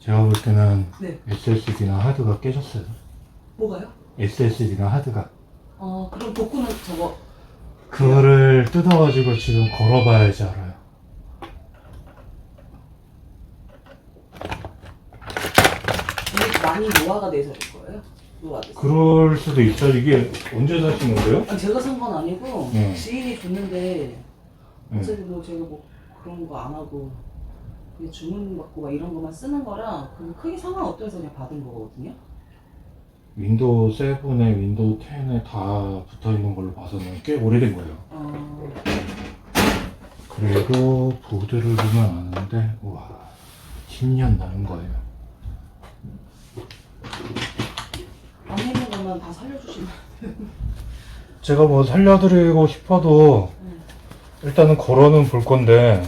제가 볼 때는 네. SSD나 하드가 깨졌어요. 뭐가요? SSD나 하드가. 어, 그럼 복구는 저거 그거를 뜯어가지고 지금 걸어봐야지 알아요. 이게 많이 노화가 돼서 그럴 거예요? 노화돼서. 그럴 수도 있어. 이게 언제 사신 건데요? 아니, 제가 산 건 아니고 네. 지인이 줬는데 네. 어차피 뭐 제가 뭐 그런 거 안 하고 그냥 주문 받고 막 이런 거만 쓰는 거라 그 크게 상관 없어서 그냥 받은 거거든요. 윈도우 7에 윈도우 10에 다 붙어 있는 걸로 봐서는 꽤 오래된 거예요. 어, 그리고 보드를 보면 아는데, 와, 10년 나는 거예요. 안에 있는 것만 다 살려주시면. 제가 뭐 살려드리고 싶어도 음. 일단은 걸어는 볼 건데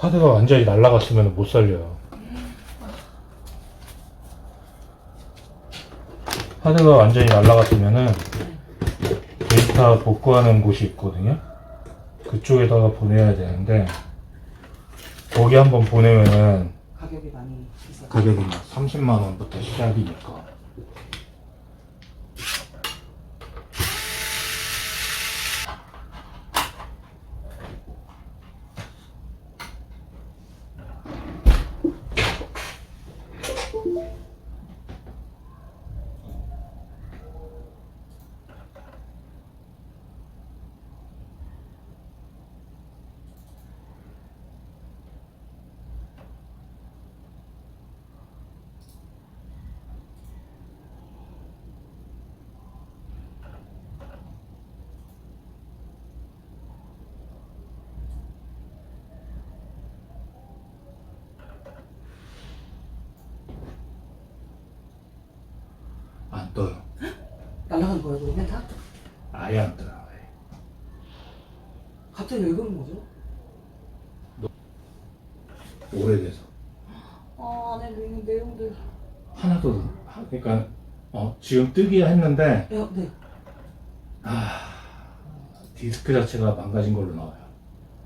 하드가 완전히 날라갔으면 못 살려요. 하드가 완전히 날라갔으면은 데이터 복구하는 곳이 있거든요. 그쪽에다가 보내야 되는데 거기 한번 보내면은 가격이 많이 비싸. 가격이 막 30만 원부터 시작이니까. 안 떠요. 날라간 거예요, 그러면 다? 아예 안 떠요. 아예. 갑자기 왜 그런 거죠? 오래돼서. 아, 안에 있는 내용들. 하나도 하- 그러니까 어, 지금 뜨기야 했는데 야, 네. 아 디스크 자체가 망가진 걸로 나와요.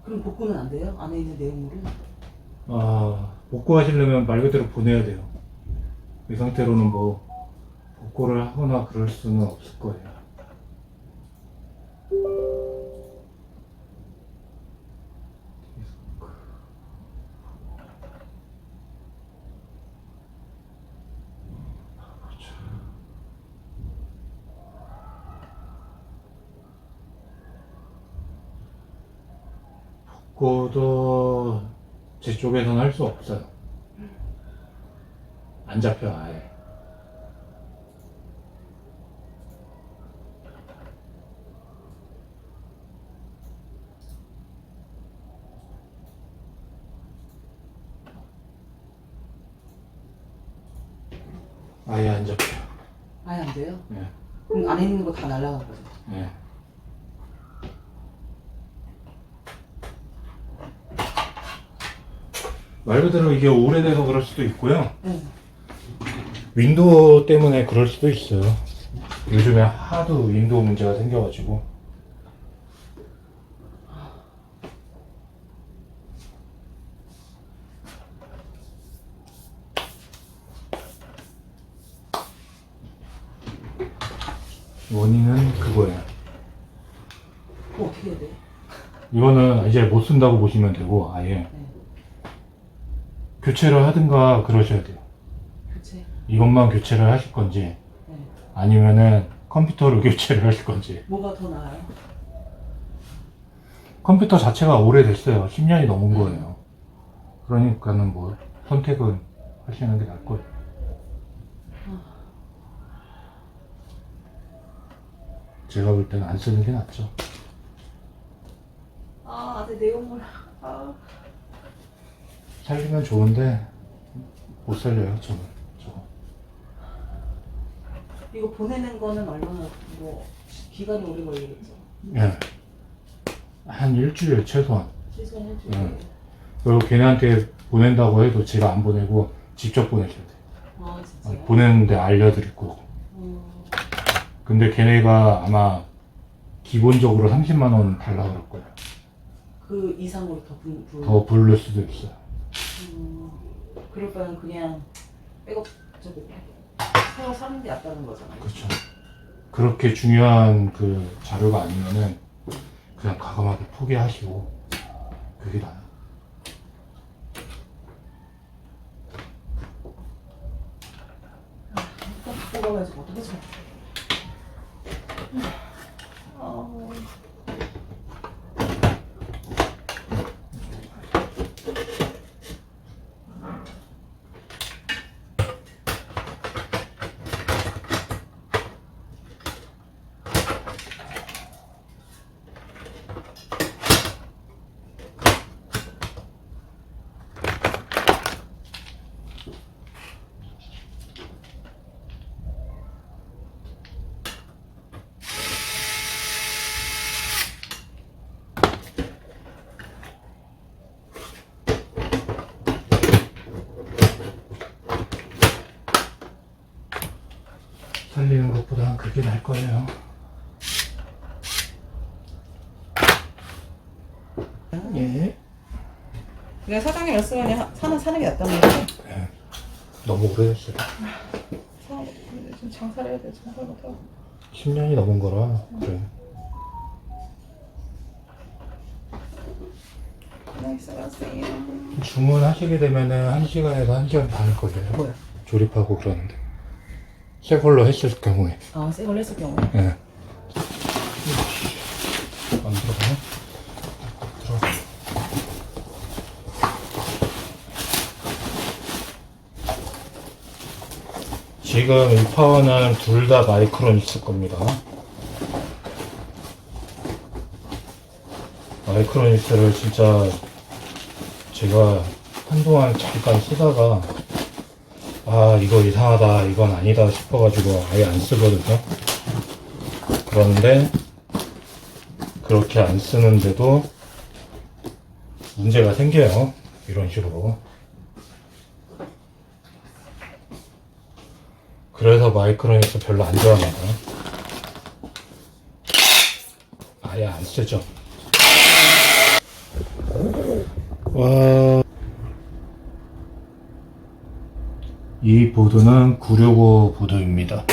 그럼 복구는 안 돼요? 안에 있는 내용물은? 아 복구하시려면 말 그대로 보내야 돼요. 이 상태로는 뭐 복구를 하거나 그럴 수는 없을 거예요. 복구도 제 쪽에서는 할 수 없어요. 안 잡혀 아예. 아예 안 잡혀. 아예 안 돼요? 예. 그럼 안에 있는 거 다 날라간 거죠? 예. 말 그대로 이게 오래돼서 그럴 수도 있고요. 네. 윈도우 때문에 그럴 수도 있어요. 요즘에 하도 윈도우 문제가 생겨가지고. 원인은 그거예요. 그거 어떻게 해야 돼? 이거는 이제 못 쓴다고 보시면 되고, 아예. 네. 교체를 하든가 그러셔야 돼요. 교체. 이것만 교체를 하실 건지, 네. 아니면은 컴퓨터로 교체를 하실 건지. 뭐가 더 나아요? 컴퓨터 자체가 오래됐어요. 10년이 넘은 거예요. 그러니까는 뭐 선택은 하시는 게 나을 거예요. 제가 볼 때는 안 쓰는 게 낫죠. 아, 안에 내용물. 아. 살리면 좋은데 못 살려요, 저는. 저거. 이거 보내는 거는 얼마나 뭐 기간이 오래 걸리겠죠? 예. 한 일주일 최소한. 최소한 일주일. 응. 그리고 걔네한테 보낸다고 해도 제가 안 보내고 직접 보내셔야 돼요. 아, 아, 진짜요? 보내는데 알려드릴 거고. 음, 근데 걔네가 아마 기본적으로 30만 원 달라 그럴 거예요. 그 이상으로 더 분, 분. 더 부를 수도 있어요. 음, 그럴 바엔 그냥 백업 저기 새로 사는 게 낫다는 거잖아요. 그렇죠. 그렇게 중요한 그 자료가 아니면은 그냥 과감하게 포기하시고 그게 나아요. 일단 뽑아가야지 어떻게 참. 아, 살리는 것보다 그게 나을 거예요. 예. 그냥 사장님 말씀하니 사는 사는 게 낫다는 거죠. 네. 너무 오래됐어요. 사람 좀 장사를 해야 돼. 장사를 못하고. 10년이 넘은 거라 그래. 주문하시게 되면은 1시간에서 1시간 반 걸려요. 뭐야? 조립하고 그러는데. 새 걸로 했을 경우에. 아, 새걸 했을 경우. 예. 안 들어가네? 들어가. 지금 이 파워는 둘 다 마이크론 있을 겁니다. 마이크로닉스를 진짜 제가 한동안 잠깐 쓰다가 아 이거 이상하다. 이건 아니다 싶어가지고 아예 안 쓰거든요. 그런데 그렇게 안 쓰는데도 문제가 생겨요. 이런 식으로. 그래서 마이크로닉스 별로 안 좋아합니다. 아예 안 쓰죠 이 보드는 965 보드입니다.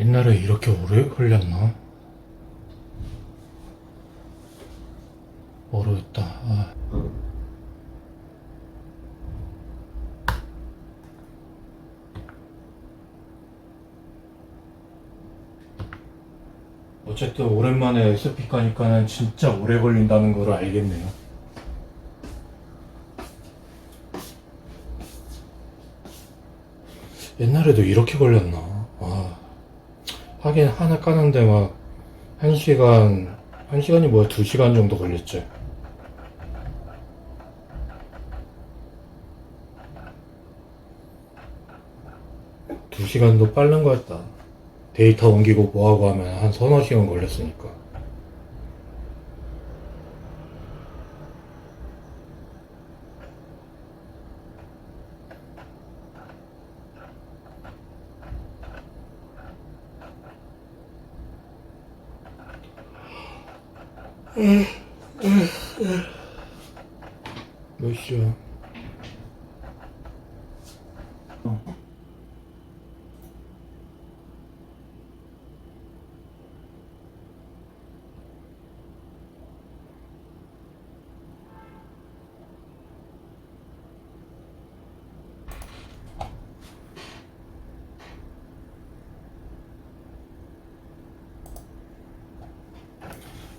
옛날에 이렇게 오래 걸렸나? 모르겠다. 아. 어쨌든 오랜만에 SP 가니까는 진짜 오래 걸린다는 걸 알겠네요. 옛날에도 이렇게 걸렸나? 아. 하긴 하나 까는데 막, 한 시간, 한 시간이 뭐야, 두 시간 정도 걸렸지. 두 시간도 빠른 거 같다. 데이터 옮기고 뭐하고 하면 한 서너 시간 걸렸으니까. 몇 시야?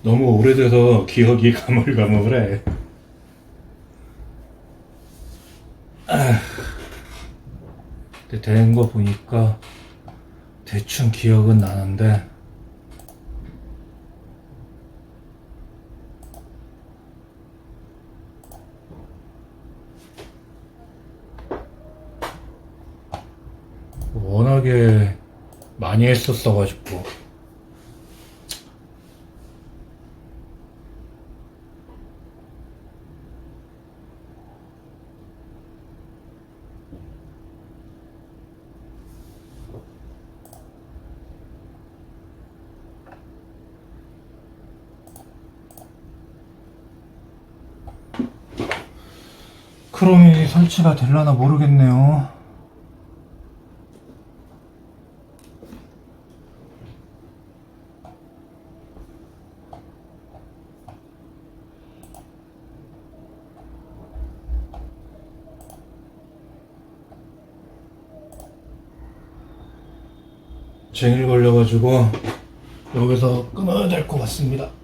너무 오래돼서 기억이 가물가물해. 근데 된 거 보니까 대충 기억은 나는데 워낙에 많이 했었어가지고 크롬이 설치가 될라나 모르겠네요. 쟁일 걸려가지고 여기서 끊어야 될 것 같습니다.